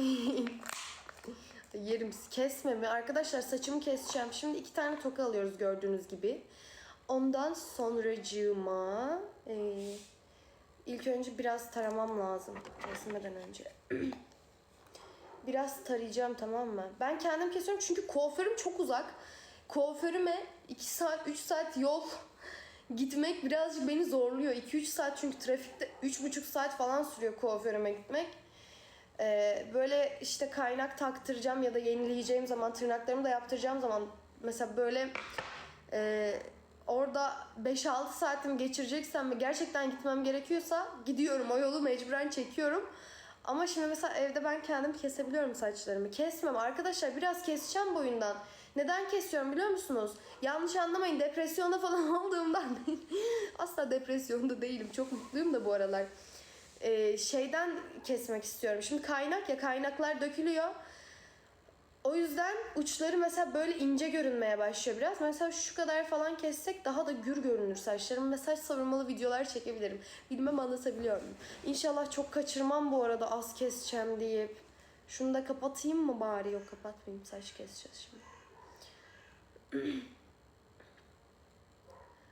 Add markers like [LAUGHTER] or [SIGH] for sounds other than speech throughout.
[LAUGHS] Yerim kesme mi? Arkadaşlar saçımı keseceğim. Şimdi iki tane toka alıyoruz gördüğünüz gibi. Ondan sonracığıma e, ilk önce biraz taramam lazım. Kesmeden önce. [CLEARS THROAT] biraz tarayacağım tamam mı? Ben kendim kesiyorum çünkü kuaförüm çok uzak. Kuaförüme 2 saat 3 saat yol [LAUGHS] gitmek birazcık beni zorluyor. 2-3 saat çünkü trafikte 3,5 saat falan sürüyor kuaförüme gitmek. Ee, böyle işte kaynak taktıracağım ya da yenileyeceğim zaman tırnaklarımı da yaptıracağım zaman mesela böyle e, orada 5-6 saatimi geçireceksem ve gerçekten gitmem gerekiyorsa gidiyorum o yolu mecburen çekiyorum. Ama şimdi mesela evde ben kendim kesebiliyorum saçlarımı. Kesmem arkadaşlar biraz keseceğim boyundan. Neden kesiyorum biliyor musunuz? Yanlış anlamayın depresyonda falan [LAUGHS] olduğumdan değil. Asla depresyonda değilim. Çok mutluyum da bu aralar e, şeyden kesmek istiyorum. Şimdi kaynak ya kaynaklar dökülüyor. O yüzden uçları mesela böyle ince görünmeye başlıyor biraz. Mesela şu kadar falan kessek daha da gür görünür saçlarım. Mesaj savurmalı videolar çekebilirim. Bilmem anlatabiliyor muyum? İnşallah çok kaçırmam bu arada az keseceğim deyip. Şunu da kapatayım mı bari? Yok kapatmayayım saç keseceğiz şimdi. [CLEARS THROAT]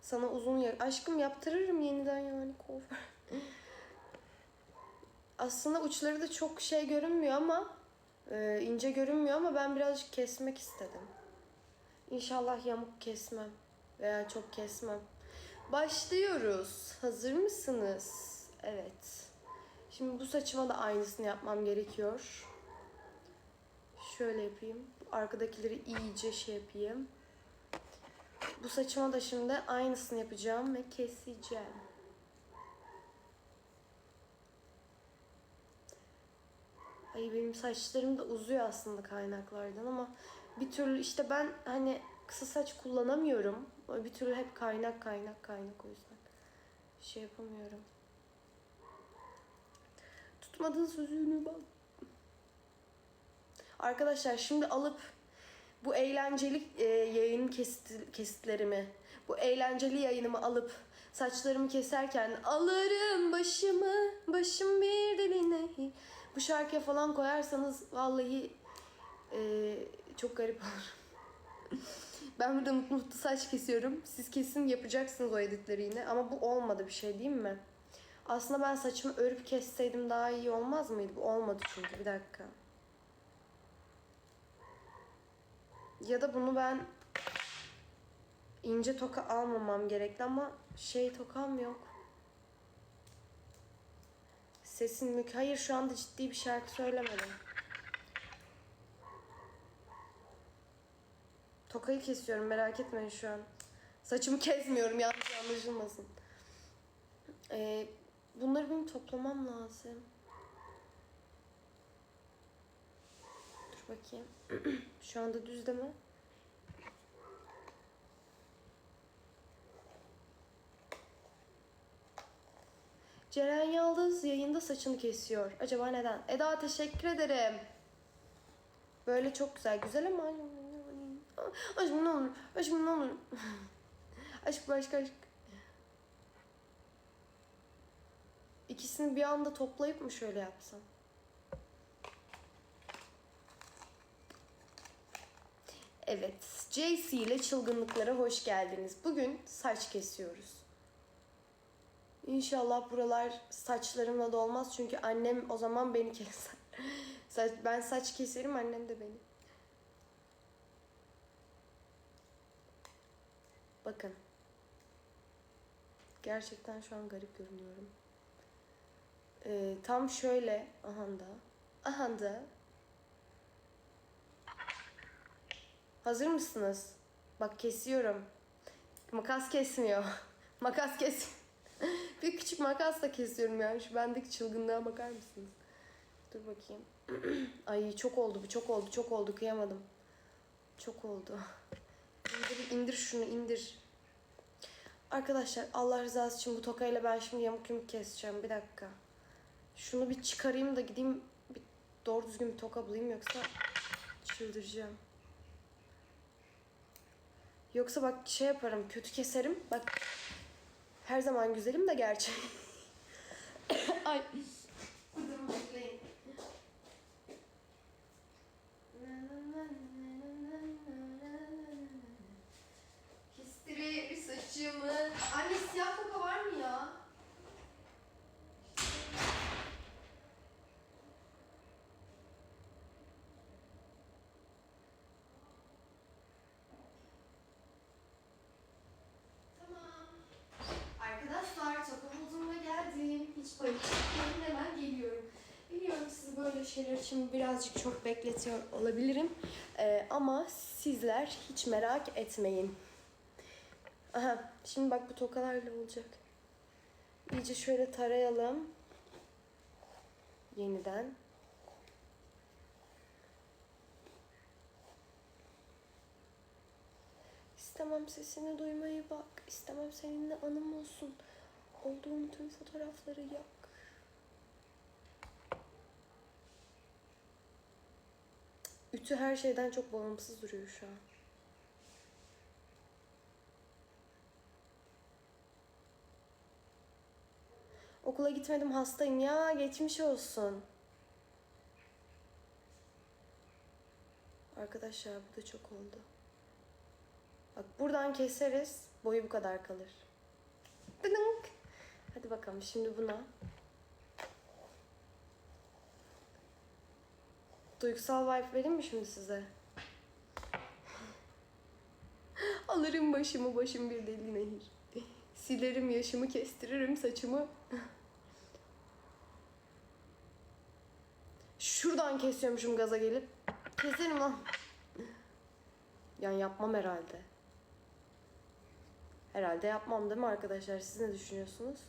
Sana uzun yer... Aşkım yaptırırım yeniden yani kuaför. [LAUGHS] Aslında uçları da çok şey görünmüyor ama e, ince görünmüyor ama ben birazcık kesmek istedim. İnşallah yamuk kesmem veya çok kesmem. Başlıyoruz. Hazır mısınız? Evet. Şimdi bu saçıma da aynısını yapmam gerekiyor. Şöyle yapayım. Arkadakileri iyice şey yapayım. Bu saçıma da şimdi aynısını yapacağım ve keseceğim. Ay benim saçlarım da uzuyor aslında kaynaklardan ama bir türlü işte ben hani kısa saç kullanamıyorum. Bir türlü hep kaynak kaynak kaynak o yüzden şey yapamıyorum. Tutmadığın sözünü bak. Arkadaşlar şimdi alıp bu eğlenceli e, yayın kesit, kesitlerimi, bu eğlenceli yayınımı alıp saçlarımı keserken alırım başımı, başım bir diline. Bu şarkıya falan koyarsanız vallahi e, çok garip olur. [LAUGHS] ben burada mutlu mutlu saç kesiyorum. Siz kesin yapacaksınız o editleri yine. Ama bu olmadı bir şey değil mi? Aslında ben saçımı örüp kesseydim daha iyi olmaz mıydı? Bu olmadı çünkü. Bir dakika. Ya da bunu ben ince toka almamam gerekli ama şey tokam yok. Sesin mük. Hayır şu anda ciddi bir şarkı söylemedim. Tokayı kesiyorum merak etmeyin şu an. Saçımı kesmiyorum yanlış anlaşılmasın. Ee, bunları benim toplamam lazım. Dur bakayım. [CLEARS THROAT] şu anda düz değil mi? Ceren Yıldız yayında saçını kesiyor. Acaba neden? Eda teşekkür ederim. Böyle çok güzel. Güzel ama aşkım ne olur. Aşkım ne olur. [LAUGHS] aşk başka aşk. İkisini bir anda toplayıp mı şöyle yapsam? Evet. JC ile çılgınlıklara hoş geldiniz. Bugün saç kesiyoruz. İnşallah buralar saçlarımla dolmaz çünkü annem o zaman beni keser. [LAUGHS] Saç, ben saç keserim annem de beni. Bakın. Gerçekten şu an garip görünüyorum. Ee, tam şöyle ahanda. Ahanda. Hazır mısınız? Bak kesiyorum. Makas kesmiyor. [LAUGHS] Makas kes. Bir küçük makasla kesiyorum yani. Şu bendeki çılgınlığa bakar mısınız? Dur bakayım. [CLEARS THROAT] Ay çok oldu bu çok oldu çok oldu kıyamadım. Çok oldu. İndir, indir şunu indir. Arkadaşlar Allah rızası için bu tokayla ben şimdi yamuk yumuk keseceğim. Bir dakika. Şunu bir çıkarayım da gideyim bir doğru düzgün bir toka bulayım yoksa çıldıracağım. Yoksa bak şey yaparım kötü keserim. Bak her zaman güzelim de gerçi. Ay. İçin birazcık çok bekletiyor olabilirim. Ee, ama sizler hiç merak etmeyin. Aha, şimdi bak bu tokalarla olacak. İyice şöyle tarayalım. Yeniden. İstemem sesini duymayı bak. İstemem seninle anım olsun. Olduğum tüm fotoğrafları yak. Ütü her şeyden çok bağımsız duruyor şu an. Okula gitmedim hastayım ya geçmiş olsun. Arkadaşlar bu da çok oldu. Bak buradan keseriz boyu bu kadar kalır. Dıdınk. Hadi bakalım şimdi buna. Duygusal vibe vereyim mi şimdi size? Alırım başımı başım bir deli nehir. Silerim yaşımı kestiririm saçımı. Şuradan kesiyormuşum gaza gelip. Keserim lan. Yani yapmam herhalde. Herhalde yapmam değil mi arkadaşlar? Siz ne düşünüyorsunuz?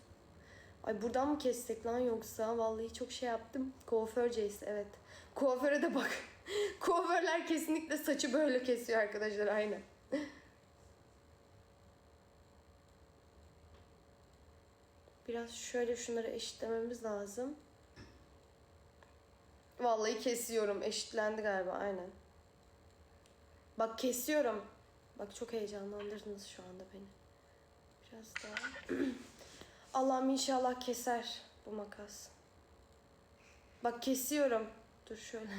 Ay buradan mı kessek lan yoksa? Vallahi çok şey yaptım. Kuaför Jace evet. Kuaföre de bak. [LAUGHS] Kuaförler kesinlikle saçı böyle kesiyor arkadaşlar aynen. Biraz şöyle şunları eşitlememiz lazım. Vallahi kesiyorum. Eşitlendi galiba aynen. Bak kesiyorum. Bak çok heyecanlandırdınız şu anda beni. Biraz daha. [CLEARS THROAT] Allah'ım inşallah keser bu makas. Bak kesiyorum. Dur şöyle.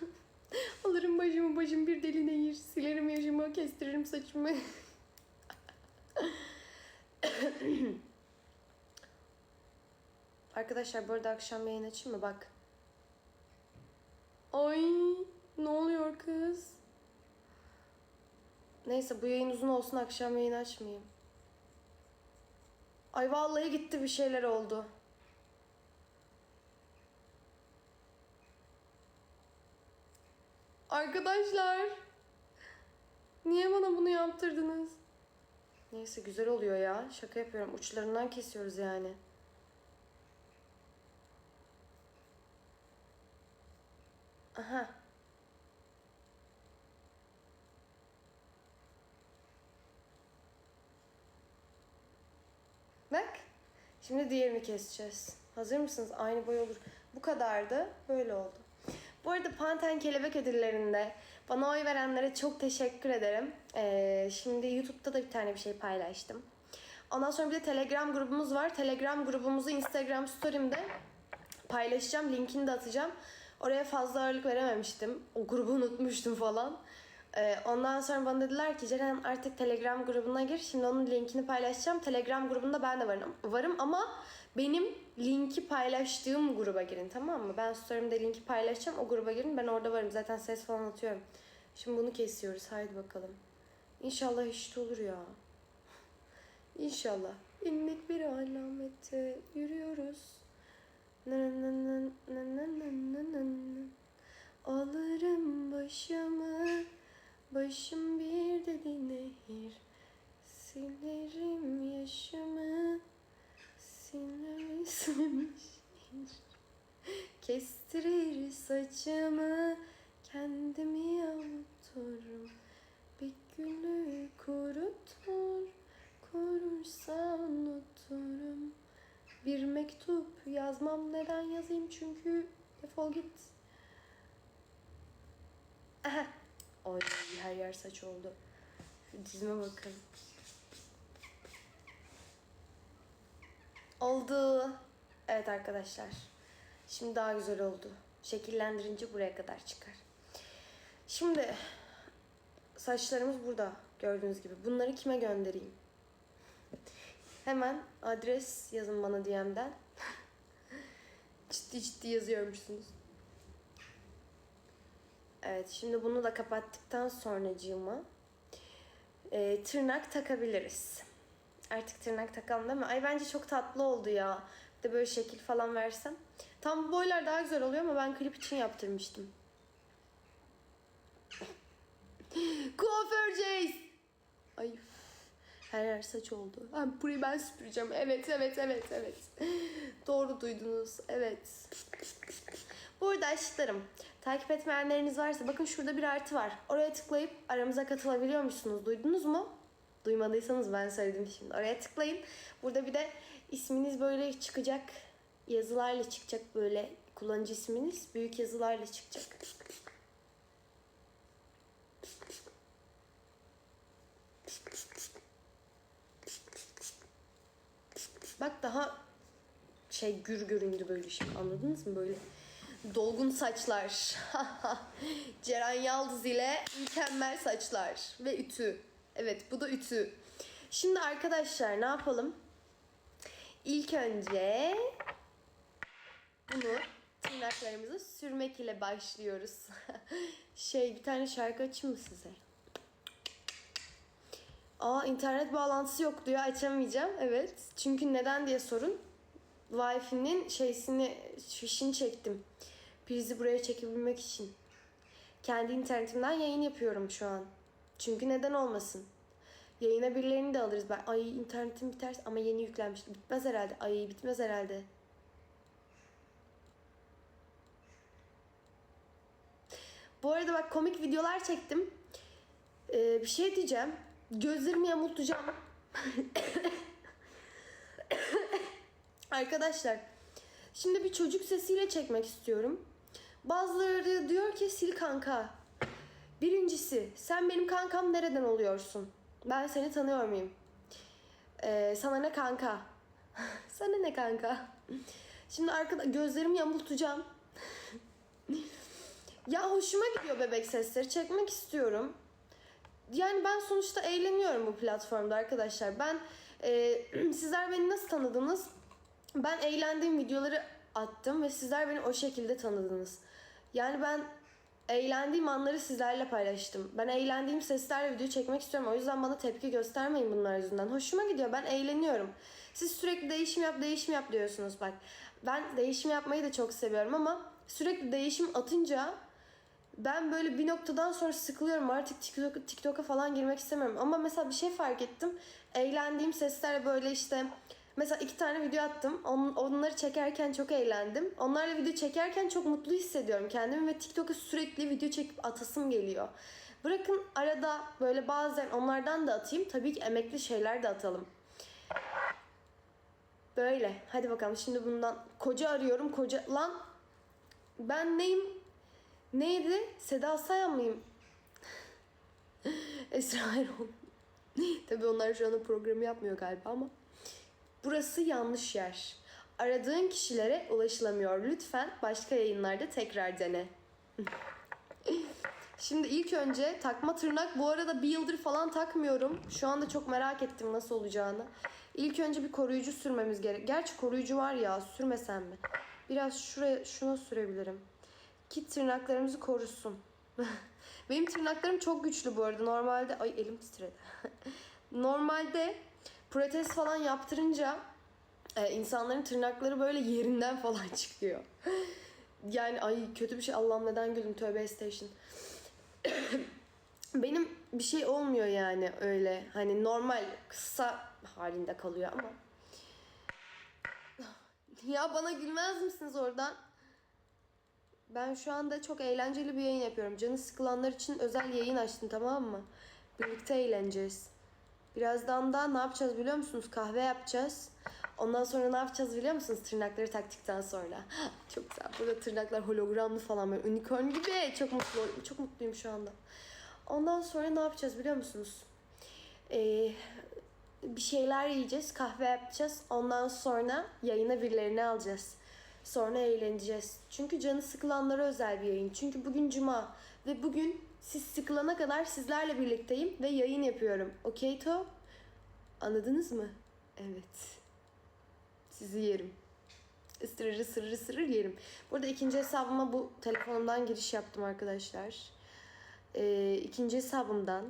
[LAUGHS] Alırım başımı başım bir deli nehir. Silerim yaşımı, kestiririm saçımı. [COUGHS] Arkadaşlar bu arada akşam yayın açayım mı? Bak. Ay ne oluyor kız? Neyse bu yayın uzun olsun akşam yayın açmayayım. Ay vallahi gitti bir şeyler oldu. Arkadaşlar. Niye bana bunu yaptırdınız? Neyse güzel oluyor ya. Şaka yapıyorum. Uçlarından kesiyoruz yani. Aha. Bak. Şimdi diğerini keseceğiz. Hazır mısınız? Aynı boy olur. Bu kadardı. Böyle oldu. Bu arada Panten Kelebek Ödülleri'nde bana oy verenlere çok teşekkür ederim. Ee, şimdi YouTube'da da bir tane bir şey paylaştım. Ondan sonra bir de Telegram grubumuz var. Telegram grubumuzu Instagram story'imde paylaşacağım. Linkini de atacağım. Oraya fazla ağırlık verememiştim. O grubu unutmuştum falan. Ee, ondan sonra bana dediler ki Ceren artık Telegram grubuna gir. Şimdi onun linkini paylaşacağım. Telegram grubunda ben de varım. Varım ama benim linki paylaştığım gruba girin tamam mı? Ben story'imde linki paylaşacağım. O gruba girin. Ben orada varım. Zaten ses falan atıyorum. Şimdi bunu kesiyoruz. Haydi bakalım. İnşallah eşit olur ya. [LAUGHS] İnşallah. İnmek bir alamette yürüyoruz. Alırım başımı, başım bir dedi nehir. Silerim yaşımı, sinirli silmiş. Kestirir saçımı, kendimi avuturum. Bir gülü kurutur, korursa unuturum. Bir mektup yazmam neden yazayım çünkü defol git. Aha. Ay her yer saç oldu. Şu dizime bakın. Oldu. Evet arkadaşlar. Şimdi daha güzel oldu. Şekillendirince buraya kadar çıkar. Şimdi saçlarımız burada gördüğünüz gibi. Bunları kime göndereyim? Hemen adres yazın bana DM'den. [LAUGHS] ciddi ciddi yazıyormuşsunuz. Evet şimdi bunu da kapattıktan sonracığıma e, tırnak takabiliriz. Artık tırnak takalım değil mi? Ay bence çok tatlı oldu ya. Bir de böyle şekil falan versem. Tam bu boylar daha güzel oluyor ama ben klip için yaptırmıştım. [LAUGHS] Kuaför Jace. Ay her yer saç oldu. Ha, burayı ben süpüreceğim. Evet evet evet evet. Doğru duydunuz. Evet. Bu arada aşklarım takip etmeyenleriniz varsa bakın şurada bir artı var. Oraya tıklayıp aramıza katılabiliyormuşsunuz. Duydunuz mu? Duymadıysanız ben söyledim şimdi. Oraya tıklayın. Burada bir de isminiz böyle çıkacak. Yazılarla çıkacak böyle kullanıcı isminiz. Büyük yazılarla çıkacak. Bak daha şey gür göründü böyle şey anladınız mı böyle dolgun saçlar [LAUGHS] Ceren Yaldız ile mükemmel saçlar ve ütü evet bu da ütü şimdi arkadaşlar ne yapalım İlk önce bunu tırnaklarımızı sürmek ile başlıyoruz [LAUGHS] şey bir tane şarkı açayım mı size Aa internet bağlantısı yok diyor açamayacağım. Evet. Çünkü neden diye sorun. Wi-Fi'nin şeysini, fişini çektim. Prizi buraya çekebilmek için. Kendi internetimden yayın yapıyorum şu an. Çünkü neden olmasın? Yayına birilerini de alırız. Ben ay internetim biterse ama yeni yüklenmiş. Bitmez herhalde. Ay bitmez herhalde. Bu arada bak komik videolar çektim. Ee, bir şey diyeceğim. Gözlerimi yamultacağım. [COUGHS] Arkadaşlar, şimdi bir çocuk sesiyle çekmek istiyorum. Bazıları diyor ki sil kanka. Birincisi, sen benim kankam nereden oluyorsun? Ben seni tanıyor muyum? Ee, sana ne kanka? [LAUGHS] sana ne kanka? Şimdi arkada gözlerimi yamultacağım. [LAUGHS] ya hoşuma gidiyor bebek sesleri. Çekmek istiyorum yani ben sonuçta eğleniyorum bu platformda arkadaşlar. Ben e, [CLEARS THROAT] sizler beni nasıl tanıdınız? Ben eğlendiğim videoları attım ve sizler beni o şekilde tanıdınız. Yani ben eğlendiğim anları sizlerle paylaştım. Ben eğlendiğim seslerle video çekmek istiyorum. O yüzden bana tepki göstermeyin bunlar yüzünden. Hoşuma gidiyor. Ben eğleniyorum. Siz sürekli değişim yap, değişim yap diyorsunuz bak. Ben değişim yapmayı da çok seviyorum ama sürekli değişim atınca ben böyle bir noktadan sonra sıkılıyorum artık TikTok, TikTok'a falan girmek istemiyorum. Ama mesela bir şey fark ettim. Eğlendiğim sesler böyle işte mesela iki tane video attım. On, onları çekerken çok eğlendim. Onlarla video çekerken çok mutlu hissediyorum kendimi ve TikTok'a sürekli video çekip atasım geliyor. Bırakın arada böyle bazen onlardan da atayım. Tabii ki emekli şeyler de atalım. Böyle. Hadi bakalım şimdi bundan koca arıyorum. Koca lan ben neyim? Neydi? Seda Sayan mıyım? [LAUGHS] Esra Erol. [LAUGHS] Tabii onlar şu anda programı yapmıyor galiba ama. Burası yanlış yer. Aradığın kişilere ulaşılamıyor. Lütfen başka yayınlarda tekrar dene. [LAUGHS] Şimdi ilk önce takma tırnak. Bu arada bir yıldır falan takmıyorum. Şu anda çok merak ettim nasıl olacağını. İlk önce bir koruyucu sürmemiz gerek. Gerçi koruyucu var ya sürmesem mi? Biraz şuraya şuna sürebilirim ki tırnaklarımızı korusun. [LAUGHS] Benim tırnaklarım çok güçlü bu arada. Normalde ay elim titredi. [LAUGHS] Normalde protez falan yaptırınca e, insanların tırnakları böyle yerinden falan [LAUGHS] çıkıyor. yani ay kötü bir şey. Allah'ım neden güldüm tövbe station. [COUGHS] Benim bir şey olmuyor yani öyle. Hani normal kısa halinde kalıyor ama. [SIGHS] Ya bana gülmez misiniz oradan? Ben şu anda çok eğlenceli bir yayın yapıyorum. Canı sıkılanlar için özel yayın açtım tamam mı? Birlikte eğleneceğiz. Birazdan da ne yapacağız biliyor musunuz? Kahve yapacağız. Ondan sonra ne yapacağız biliyor musunuz? Tırnakları taktıktan sonra. [GASPS] çok güzel. Burada tırnaklar hologramlı falan böyle unicorn gibi. Çok mutlu, çok mutluyum şu anda. Ondan sonra ne yapacağız biliyor musunuz? Ee, bir şeyler yiyeceğiz, kahve yapacağız. Ondan sonra yayına birilerini alacağız. Sonra eğleneceğiz. Çünkü canı sıkılanlara özel bir yayın. Çünkü bugün cuma ve bugün siz sıkılana kadar sizlerle birlikteyim ve yayın yapıyorum. Okey to? Anladınız mı? Evet. Sizi yerim. Isırır ısırır ısırır yerim. Burada ikinci hesabıma bu telefonumdan giriş yaptım arkadaşlar. Ee, ikinci hesabımdan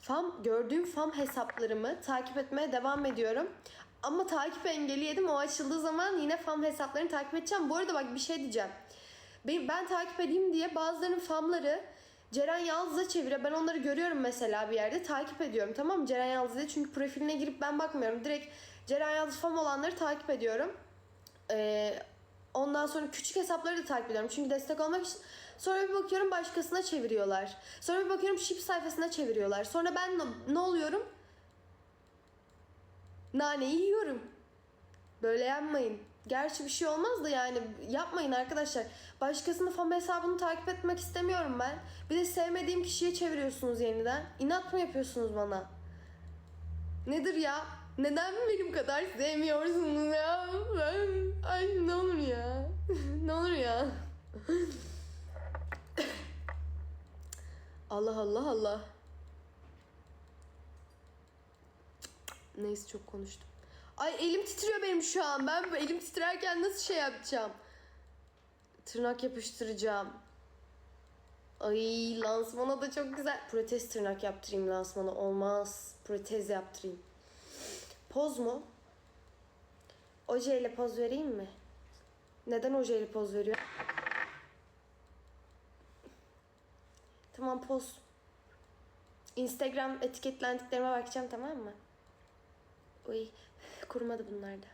FAM, gördüğüm FAM hesaplarımı takip etmeye devam ediyorum. Ama takip engeli yedim. O açıldığı zaman yine fam hesaplarını takip edeceğim. Bu arada bak bir şey diyeceğim. Ben, ben takip edeyim diye bazılarının famları Ceren Yalçız'a çeviriyor. Ben onları görüyorum mesela bir yerde. Takip ediyorum tamam mı? Ceren Yalçız. Çünkü profiline girip ben bakmıyorum. Direkt Ceren Yalçız fam olanları takip ediyorum. Ee, ondan sonra küçük hesapları da takip ediyorum. Çünkü destek olmak için. Sonra bir bakıyorum başkasına çeviriyorlar. Sonra bir bakıyorum ship sayfasına çeviriyorlar. Sonra ben ne- oluyorum? Naneyi yiyorum. Böyle yapmayın. Gerçi bir şey olmaz da yani yapmayın arkadaşlar. Başkasının fan hesabını takip etmek istemiyorum ben. Bir de sevmediğim kişiye çeviriyorsunuz yeniden. İnat mı yapıyorsunuz bana? Nedir ya? Neden benim kadar sevmiyorsunuz ya? Ay ne olur ya. [LAUGHS] ne olur ya. [LAUGHS] Allah Allah Allah. Neyse çok konuştum. Ay elim titriyor benim şu an. Ben elim titrerken nasıl şey yapacağım? Tırnak yapıştıracağım. Ay lansmana da çok güzel. Protez tırnak yaptırayım lansmana. Olmaz. Protez yaptırayım. Poz mu? Ojeyle poz vereyim mi? Neden ojeyle poz veriyor? Tamam poz. Instagram etiketlendiklerime bakacağım tamam mı? Uy kurumadı bunlar da.